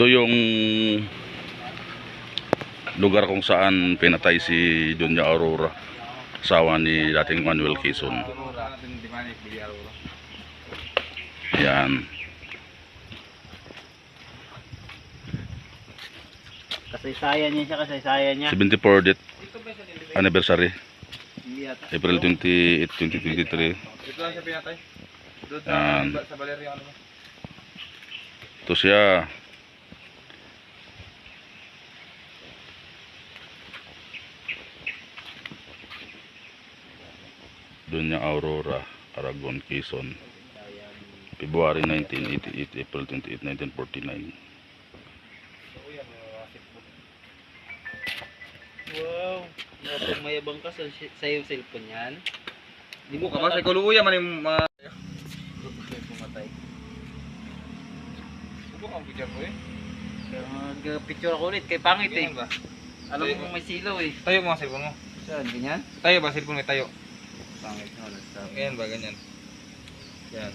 Ito yung lugar kung saan pinatay si Dunya Aurora, asawa ni dating Manuel Quezon. Yan. Kasaysayan niya siya, kasaysayan niya. 74th death Ito ba sa dili? anniversary. April 28, 2023. Ito lang siya pinatay. Doon sa, Yan. sa Valerio ano ba? Ito siya. Dunya Aurora, Aragon, Quezon. February 1988, April 28, 1949. Wow. Mayabang, mayabang ka sa, sa yung cellphone yan. Di Buka ba sa kuluya man yung mga... pumatay. Buka ang picture ko eh. Kaya mag-picture ako ulit, kay pangit eh. Alam mo kung may silaw eh. Tayo mo ang cellphone mo. Saan, ganyan? Tayo ba cellphone mo tayo? Pangit na, nagsabi. Ganyan ba? Ganyan. Yan.